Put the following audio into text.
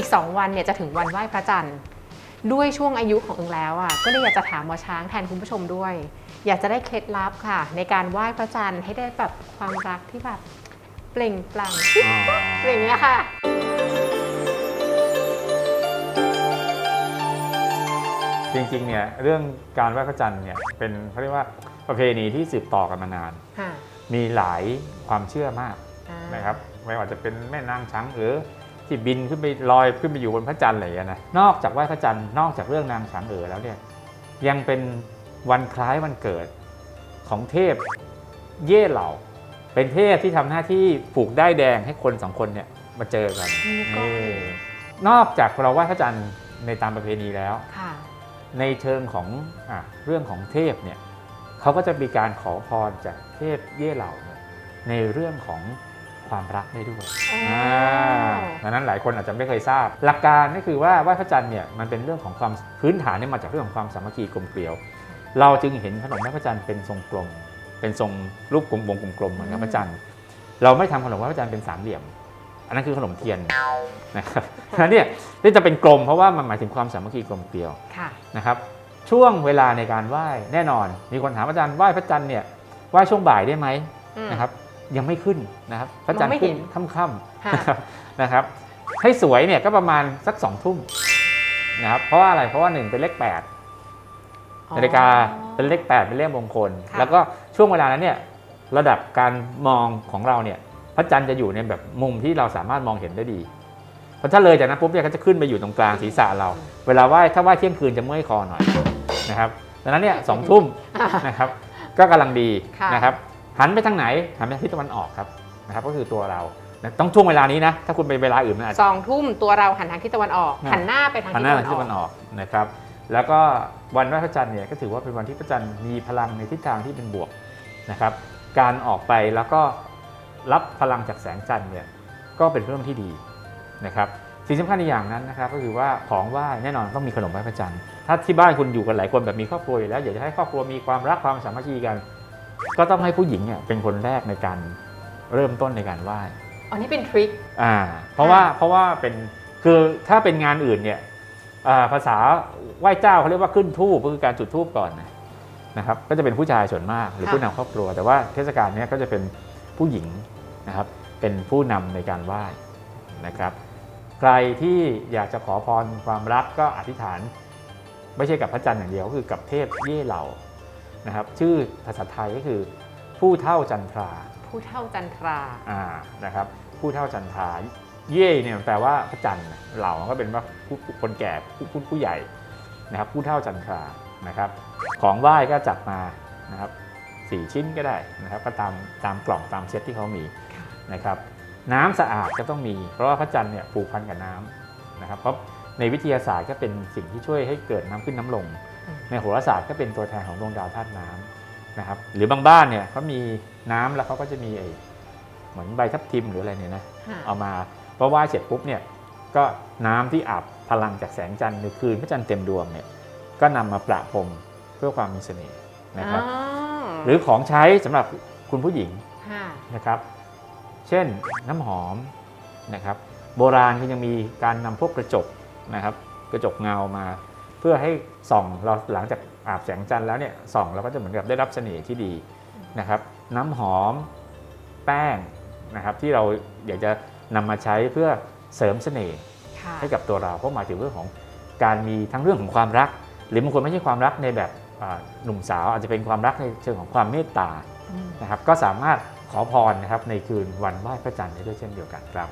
อีก 2 วันเนี่ยจะถึงวันไหว้พระจันทร์ ด้วยช่วงอายุของเอิงแล้วอะก็เลยอยากจะถามหมอช้างแทนคุณผู้ชมด้วย อยากจะได้เคล็ดลับค่ะ ในการไหว้พระจันทร์ให้ได้แบบความรักที่แบบเปล่งปลั่งอ๋ออย่างเงี้ยค่ะจริงๆ เนี่ยเรื่องการไหว้พระจันทร์เนี่ยเป็นเขาเรียกว่าประเพณีที่สืบต่อกันมานานค่ะมีหลายความเชื่อมากอ่านะครับไม่ว่าจะเป็นแม่นางช้างเอ๋อ ที่บินขึ้นไปลอยขึ้นไปอยู่บนพระจันทร์อะไรอย่างเงี้ยนะนอกจากไหว้พระจันทร์นอกจากเรื่องนางช้างเอ๋อแล้วเนี่ยยังเป็นวันคล้ายวันเกิดของเทพเย่เหล่า เป็นเทพที่ทำหน้าที่ผูกได้ายแดงให้คนสองคนเนี่ยมาเจอกันนี่ก็นี่นอกจากเราไหว้พระจันทร์ในตามประเพณีแล้วค่ะในเชิงของอะเรื่องของเทพเนี่ยเขาก็จะมีการขอพรจากเทพเย่เหล่าเนี่ยในเรื่องของ ความรักได้ด้วยอ๋ออ่าดังนั้นหลายคนอาจจะไม่เคยทราบ หลักการก็คือว่าไหว้พระจันทร์เนี่ยมันเป็นเรื่องของความพื้นฐานเนี่ยมาจากเรื่องของความสามัคคีกลมเกลียว เราจึงเห็นขนมไหว้พระจันทร์เป็นทรงกลม เป็นทรงรูปกลมวงกลมๆเหมือนกับพระจันทร์เราไม่ทำขนมไหว้พระจันทร์เป็นสามเหลี่ยม อันนั้นคือขนมเทียนนะครับฉะนั้นเนี่ยที่จะเป็นกลมเพราะว่ามันหมายถึงความสามัคคีกลมเกลียวค่ะนะครับช่วงเวลาในการไหว้แน่นอน มีคนถามอาจารย์ไหว้พระจันทร์เนี่ยไหว้ช่วงบ่ายได้ไหมอืมนะครับ ยังไม่ขึ้นนะครับพระจันทมองไม่ร์ขึ้นเห็นค่ำค่ะๆนะครับนะครับ ให้สวยเนี่ยก็ประมาณสักสองทุ่มนะครับเพราะว่าอะไรเพราะว่าหนึ่งเป็นเลขแปดนาฬิกาเป็นเลขแปดเป็นเลขมงคลค่ะแล้วก็ช่วงเวลานั้นเนี่ยระดับการมองของเราเนี่ยพระจันทร์จะอยู่ในแบบมุมที่เราสามารถมองเห็นได้ดีเพราะถ้าเลยจากนั้นปุ๊บเนี่ยก็จะขึ้นไปอยู่ตรงกลางศีรษะเรา เวลาไหว้ถ้าไหว้เที่ยงคืนจะเมื่อยคอหน่อยนะครับ ดังนั้นเนี่ยสองทุ่มนะครับ ก็กำลังดีค่ะนะครับ หันไปทางไหนหันไปทางทิศตะวันออกครับนะครับ ก็คือตัวเรานะต้องช่วงเวลานี้นะ ถ้าคุณไปเวลาอื่นมันอาจจะสองทุ่มตัวเราหันทางทิศตะวันออกอ่าหันหน้าไปทางหันทิศหน้าตะทางทิศตะวัวันนอออกอกนะครับ แล้วก็วันไหว้พระจันทร์เนี่ยก็ถือว่าเป็นวันที่พระจันทร์มีพลังในทิศทางที่เป็นบวกนะครับ การออกไปแล้วก็รับพลังจากแสงจันทร์เนี่ยก็เป็นเรื่องที่ดีนะครับสิ่งสำคัญอีกอย่างนั้นนะครับก็คือว่าของไหว้แน่นอนต้องมีขนมไหว้พระจันทร์ถ้าที่บ้านคุณอยู่กันหลายคนแบบมีครอบครัวอยู่แล้วอยากจะให้ครอบครัวมีความรักความสามัคคีกัน ก็ต้องให้ผู้หญิงเนี่ยเป็นคนแรกในการเริ่มต้นในการไหว้อ๋อนี่เป็นทริคอ่าเพราะว่าเพราะว่าเป็นคือถ้าเป็นงานอื่นเนี่ยอ่าภาษาไหว้เจ้าเขาเรียกว่าขึ้นทูบก็คือการจุดทูบก่อนนะนะครับก็จะเป็นผู้ชายส่วนมากหรือค่ะผู้นำครอบครัว แต่ว่าเทศกาลเนี้ยก็จะเป็นผู้หญิงนะครับเป็นผู้นำในการไหว้นะครับใครที่อยากจะขอพรความรักก็อธิษฐาน ไม่ใช่กับพระจันทร์อย่างเดียวก็คือกับเทพเย่เหล่า นะครับชื่อภาษาไทยก็คือ ผู้เท่าจันทรา ผู้เท่าจันทราอ่านะครับผู้เท่าจันทราเย่เนี่ยมันแปลว่าพระจันทร์นะเหล่าก็เป็นว่าผู้ผู้คนแก่ผู้ผู้ผู้ใหญ่นะครับผู้เท่าจันทรานะครับของไหว้ก็จัดมานะครับสี่ชิ้นก็ได้นะครับก็ตามตามกล่องตามเซตที่เขามีค่ะนะครับน้ำสะอาดก็ต้องมี เพราะว่าพระจันทร์เนี่ยผูกพันกับน้ำนะครับเพราะในวิทยาศาสตร์ก็เป็นสิ่งที่ช่วยให้เกิดน้ำขึ้นน้ำลงอืม ในโหราศาสตร์ก็เป็นตัวแทนของดวงดาวธาตุน้ำนะครับ หรือบางบ้านเนี่ยเขามีน้ำแล้วเขาก็จะมีไอ้เหมือนใบทับทิมหรืออะไรเนี่ยนะค่ะเอามาเพราะว่าเสร็จปุ๊บเนี่ยก็น้ำที่อาบพลังจากแสงจันทร์ในคืนพระจันทร์เต็มดวงเนี่ยก็นำมาประพรมเพื่อความมีเสน่ห์นะครับอ๋อหรือของใช้สำหรับคุณผู้หญิงค่ะนะครับ เช่นน้ำหอมนะครับ โบราณก็ยังมีการนำพวกกระจกนะครับ กระจกเงามา เพื่อให้ส่องเราหลังจากอาบแสงจันทร์แล้วเนี่ยส่องเราก็จะเหมือนกับได้รับเสน่ห์ที่ดีนะครับ น้ำหอมแป้งนะครับที่เราอยากจะนำมาใช้เพื่อเสริมเสน่ห์ค่ะให้กับตัวเราเพราะหมายถึงเรื่องของการมีทั้งเรื่องของความรัก หรือบางคนไม่ใช่ความรักในแบบอ่าหนุ่มสาวอาจจะเป็นความรักในเชิงของความเมตตาอืมนะครับก็สามารถขอพรนะครับในคืนวันไหว้พระจันทร์ได้ด้วยเช่นเดียวกันครับ